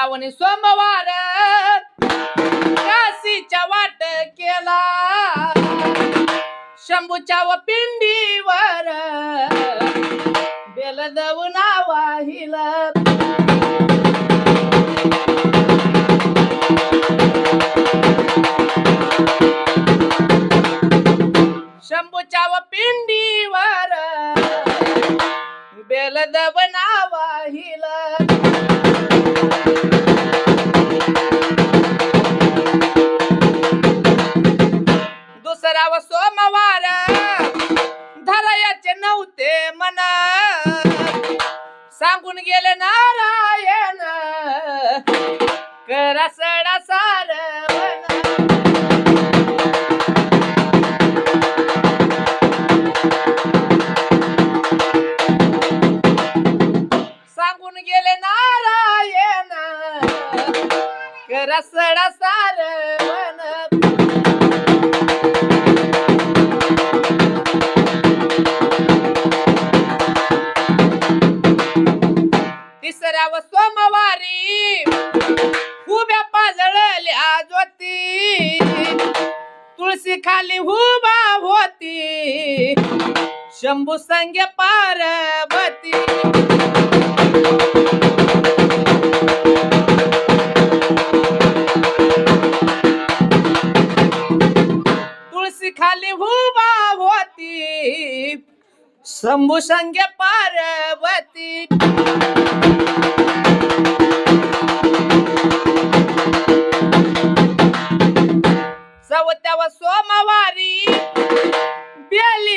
श्रावणी सोमवार. काशीच्या वाट केला. शंभूच्या व पिंडीवर. बेल दवून वाहिल. शंभूच्या व पिंडीवर. बेल दवना वाहिल. नारायण करा सडा सारवण. सांगून गेले नारायण करा सडा सारवण. पाजळल्या ज्योती खाली उभा होती। शंभू संगे पार्वती। तुळशी खाली उभा होती। शंभू संगे पार्वती।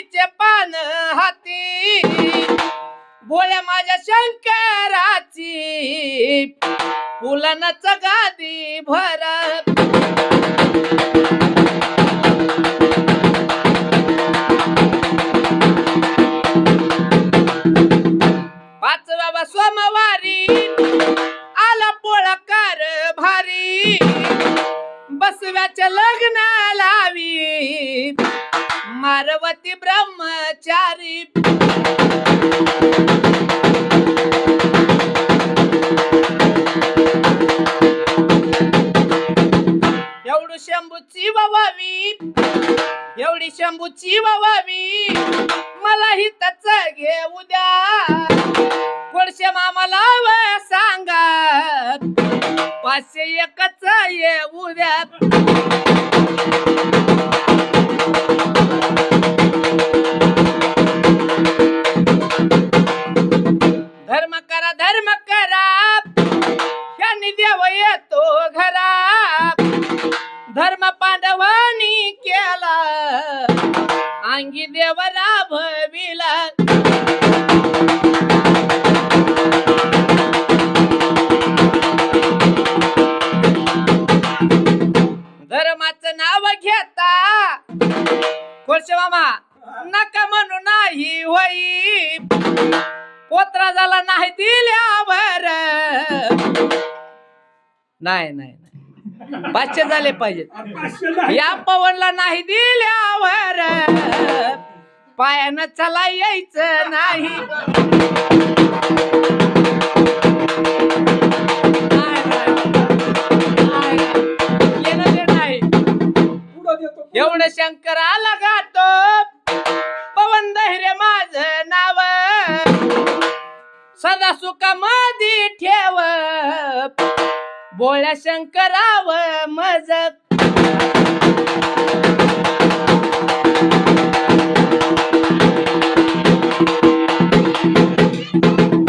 बेलीचे पान हाती. बोळ्या माझ्या शंकराची. फुलनच गादी भर सोमवारी. आला पोळा कार भारी. बसव्याच्या लग्न लावी. मारवती ब्रह्मचारी. एवढी शंभूची ववावी. एवढी शंभूची ववावी. मला ही तच घे उद्या कोळशे मामाला व सांगा पाचशे एकच ये उद्या धर्म करा धर्म करा. यांनी देव येतो घरा. धर्म पांडवांनी केला. अंगी देव राभविला धर्माचं नाव घेता. खोडशे मामा नका म्हणू नाही होई. पोत्रा झाला नाही दिल्यावर. नाही नाही नाही. पाचशे झाले पाहिजेत. या पवनला नाही दिल्यावर. पायानं चला यायचं नाही, शंकराला गातो. पवन धैर्य माझ नाव. सदा सुखामधी ठेव. बोळ्या शंकराव मज